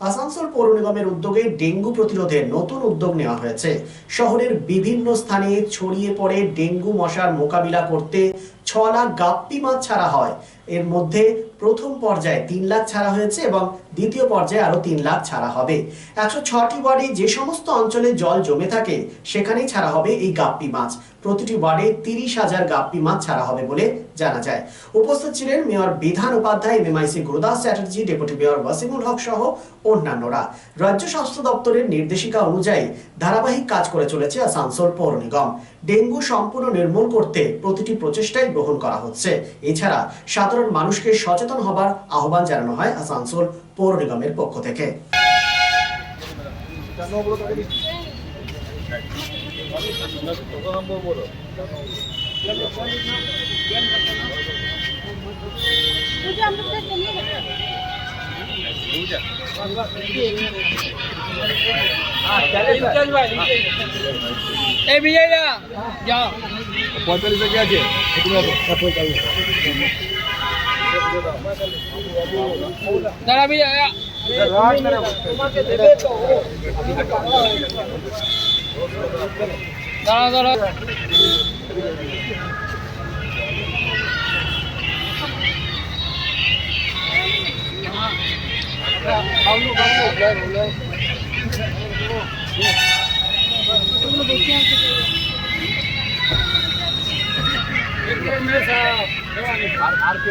আসানসোল পৌর নিগমের উদ্যোগে ডেঙ্গু প্রতিরোধে নতুন উদ্যোগ নেওয়া হয়েছে। শহরের বিভিন্ন স্থানে ছড়িয়ে পড়ে ডেঙ্গু মশার মোকাবিলা করতে ছ লাখ গাপ্পি মাছ ছাড়া হয়। এর মধ্যে প্রথম পর্যায়ে তিন লাখ ছাড়া হয়েছে এবং দ্বিতীয় পর্যায়ে আরও তিন লাখ ছাড়া হবে। একশো ছটি ওয়ার্ডে যে সমস্ত অঞ্চলে জল জমে থাকে, সেখানেই ছাড়া হবে এই গাপ্পি মাছ। প্রতিটি ওয়ার্ডে তিরিশ হাজার গাপ্পি মাছ ছাড়া হবে বলে জানা যায়। উপস্থিত ছিলেন mayor Bidhan Upadhyay MMIC Gurudas Chatterjee, deputy mayor Wasimul Haque সহ অন্যান্যরা। রাজ্য স্বাস্থ্য দপ্তরের নির্দেশিকা অনুযায়ী ধারাবাহিক কাজ করে চলেছে আসানসোল পৌর নিগম। ডেঙ্গু সম্পূর্ণ নির্মূল করতে প্রতিটি প্রচেষ্টাই গ্রহণ করা হচ্ছে। এছাড়া সাধারণ মানুষকে সচেতন হবার আহ্বান জানানো হয় আসানসোল পৌর নিগমের পক্ষ থেকে। मुझे એ બીજા જાઓ. પોતાની જગ્યા છે. દાદા બીજા દાદા દાદા দাঁড়া বিজয় দাঁড়া দাঁড়া আর কে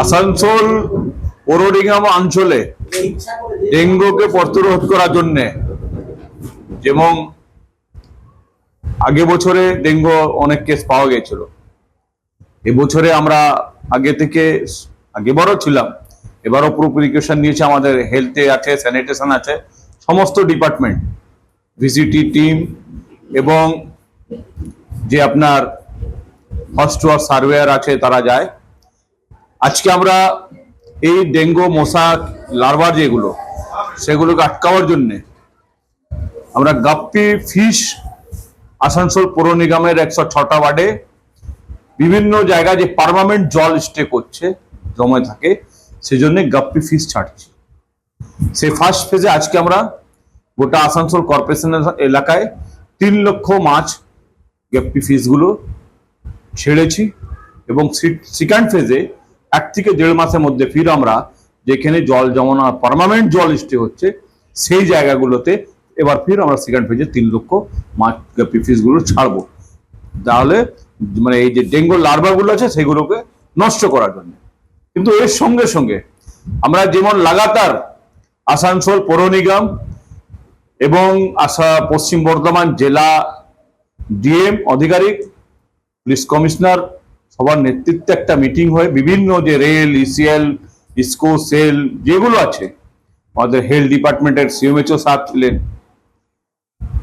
আসানসোল পৌর অঞ্চলে ডেঙ্গুকে প্রতিরোধ করার জন্য যেমন আগে বছরে ডেঙ্গু অনেক কেস পাওয়া গেছিল এবছরে আমরা আগে থেকে আগে বড় ছিলাম। এবারও পুরো প্রিকশন নিয়েছে আমাদের হেলথে আছে স্যানিটেশন আছে, সমস্ত ডিপার্টমেন্ট ভিসিটি টিম এবং যে আপনার ওয়ার সার্ভেয়ার আছে, তারা যায়। আজকে আমরা এই ডেঙ্গু মশা লার্ভার যেগুলো, সেগুলোকে আটকাওয়ার জন্যে আমরা গাপ্পি ফিশ আসানসোল পৌর নিগমের একশো ছটা ওয়ার্ডে বিভিন্ন জায়গায় যে পার্মানেন্ট জল স্টে করছে, জমে থাকে, সেজন্য গাপ্পি ফিশ ছাড়ছি। সেই ফার্স্ট ফেজে আজকে আমরা গোটা আসানসোল কর্পোরেশনের এলাকায় তিন লক্ষ মাছ গাপ্পি ফিশগুলো ছেড়েছি এবং সেকেন্ড ফেজে এক থেকে দেড় মাসের মধ্যে ফির আমরা, যেখানে জল জমানো পার্মানেন্ট জল স্টে হচ্ছে, সেই জায়গাগুলোতে এবার ফির আমরা সেকেন্ড ফেজে তিন লক্ষ মাছ পিসগুলো ছাড়বো। তাহলে মানে এই যে ডেঙ্গু লার্ভাগুলো আছে, সেগুলোকে নষ্ট করার জন্য। কিন্তু এর সঙ্গে সঙ্গে আমরা যেমন লাগাতার আসানসোল, পৌর নিগম এবং আসা পশ্চিম বর্ধমান জেলা ডিএম আধিকারিক পুলিশ কমিশনার, সবার নেতৃত্বে একটা মিটিং হয়। বিভিন্ন যে রেল, ইসিএল, ইসকো, সেল, যেগুলো আছে, আমাদের হেলথ ডিপার্টমেন্টের সিএমএচও সাহেব ছিলেন।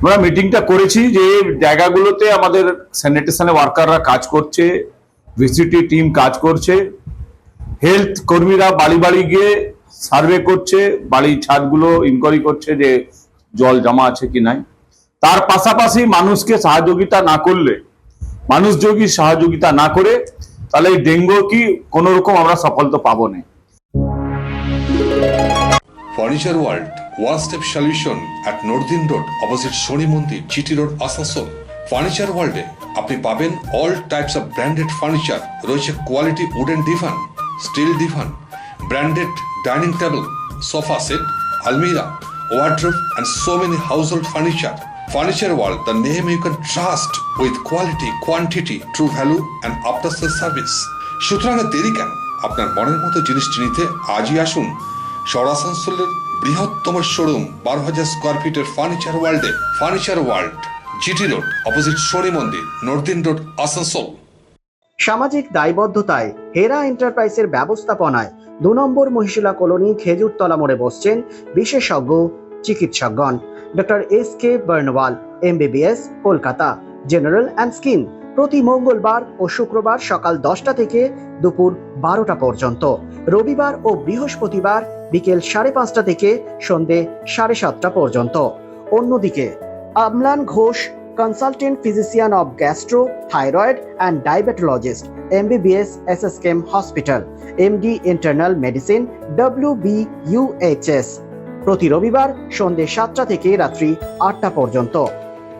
আমরা মিটিংটা করেছি যে জায়গাগুলোতে আমাদের স্যানিটেশনে ওয়ার্কাররা কাজ করছে, ভিসিটি টিম কাজ করছে। হেলথ কর্মীরা বাড়ি বাড়ি গিয়ে সার্ভে করছে, বাড়ির ছাদগুলো ইনকোয়ারি করছে যে জল জমা আছে কি নাই। তার পাশাপাশি মানুষকে সহযোগিতা না করলে, মানুষ যদি সহযোগিতা না করে, তাহলে এই ডেঙ্গু কি কোন রকম আমরা সফলতা পাবো না। Furniture world one step solution at northern road opposite Shani মন্দির জিটি রোড আসানসোল ফার্নিচার ওয়ার্ল্ডে আপনি পাবেন all types of branded furniture রয়েছে quality wooden divan steel divan branded dining table sofa set আলমিরা wardrobe and so many household furniture Furniture World, the name you can trust with quality, quantity, true value, and after sales service. সুতরাং দেরি কেন? আপনার মনের মতো জিনিসটি নিতে আজই আসুন শহর আসানসোলের বৃহত্তম শোরুম বারো হাজার স্কোয়ার ফিটের ফার্নিচার ওয়ার্ল্ডে furniture world GT road opposite Shani মন্দির নর্দিন রোড আসানসোল সামাজিক দায়বদ্ধতায় হেরা এন্টারপ্রাইজের ব্যবস্থাপনায় দু নম্বর মহিশিলা কলোনি খেজুরতলা মোড়ে বসছেন বিশেষজ্ঞ চিকিৎসকগণ। Doctor S K Barnwal MBBS Kolkata general and skin প্রতি মঙ্গলবার ও শুক্রবার সকাল দশটা থেকে দুপুর বারোটা পর্যন্ত। রবিবার ও বৃহস্পতিবার বিকেল সাড়ে পাঁচটা থেকে সন্ধে সাড়ে সাতটা পর্যন্ত। অন্যদিকে Amlan Ghosh consultant physician consultant physician of gastro, thyroid, and diabetologist, MBBS SSKM Hospital, MD Internal Medicine, WBUHS প্রতি রবিবার সন্ধ্যে সাতটা থেকে রাত্রি আটটা পর্যন্ত।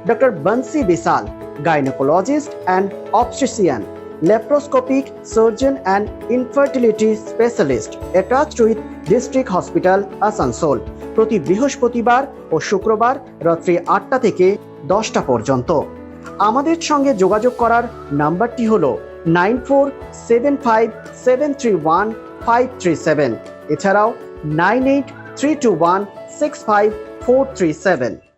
Doctor Bansi Vishal gynaecologist and obstetrician laparoscopic surgeon and infertility specialist attached with district hospital Asansol প্রতি বৃহস্পতিবার ও শুক্রবার রাত্রি আটটা থেকে দশটা পর্যন্ত। আমাদের সঙ্গে যোগাযোগ করার নাম্বারটি হল nine four seven five seven three one five three seven. এছাড়াও নাইন এইট 321 65437.